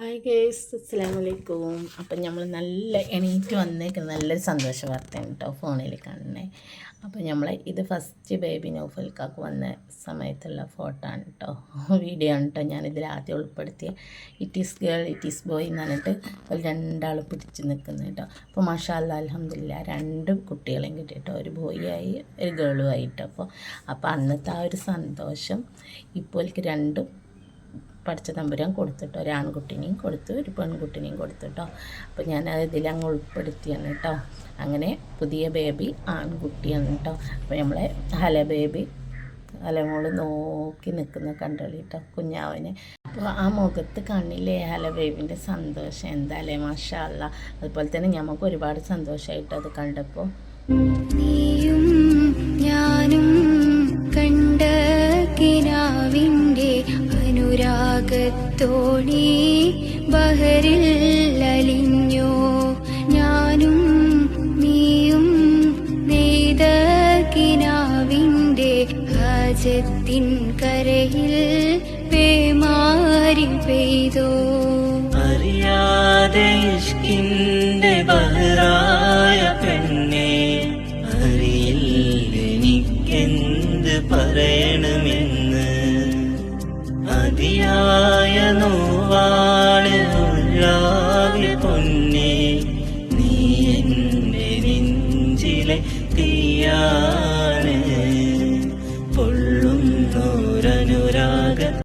Hi guys അസ്സലാമലൈക്കും അപ്പം നമ്മൾ നല്ല എണീറ്റ് വന്നേക്കുന്ന നല്ലൊരു സന്തോഷ വാർത്തയാണ് കേട്ടോ ഫോണിൽ കാണുന്നത് അപ്പോൾ നമ്മൾ ഇത് ഫസ്റ്റ് ബേബി നൗഫൽക്കാക്ക് വന്ന സമയത്തുള്ള ഫോട്ടോ ആണ് കേട്ടോ വീഡിയോ ആണ് കേട്ടോ ഞാനിതിൽ ആദ്യം ഉൾപ്പെടുത്തിയ. It is girl it is boy എന്ന് പറഞ്ഞിട്ട് ഒരു രണ്ടാൾ പിടിച്ച് നിൽക്കുന്നത് കേട്ടോ അപ്പോൾ മഷാല അലഹമില്ല രണ്ട് കുട്ടികളെയും കിട്ടിയിട്ടോ ഒരു ബോയിയായി ഒരു ഗേളും ആയിട്ട് അപ്പോൾ അപ്പോൾ അന്നത്തെ ആ ഒരു സന്തോഷം ഇപ്പോഴേക്ക് രണ്ടും പഠിച്ച തമ്പുരാൻ കൊടുത്തിട്ടോ. ഒരു ആൺകുട്ടിനെയും കൊടുത്തു ഒരു പെൺകുട്ടിനെയും കൊടുത്തിട്ടോ. അപ്പോൾ ഞാൻ ഇതിലങ്ങ് ഉൾപ്പെടുത്തിയാണ് കേട്ടോ. അങ്ങനെ പുതിയ ബേബി ആൺകുട്ടിയാണ് കേട്ടോ. അപ്പോൾ നമ്മളെ ഹല ബേബി അലമോൾ നോക്കി നിൽക്കുന്ന കണ്ടോളി കേട്ടോ കുഞ്ഞാവനെ. അപ്പോൾ ആ മുഖത്ത് കണ്ണില്ലേ ഹല ബേബിന്റെ സന്തോഷം മാഷാ അല്ല അതുപോലെ തന്നെ ഞമ്മക്ക് ഒരുപാട് സന്തോഷമായിട്ട് അത് കണ്ടപ്പോൾ അനുരാഗത്തോണി ബഹറിൽ അലിഞ്ഞോ ഞാനും നീയും നെയ്ത കിനാവിന്റെ ഹാജത്തിൻ കരയിൽ പേമാരി പെയ്തോ. അറിയാതെ ഇഷ്കിന്റെ ബഹറായ തീയാ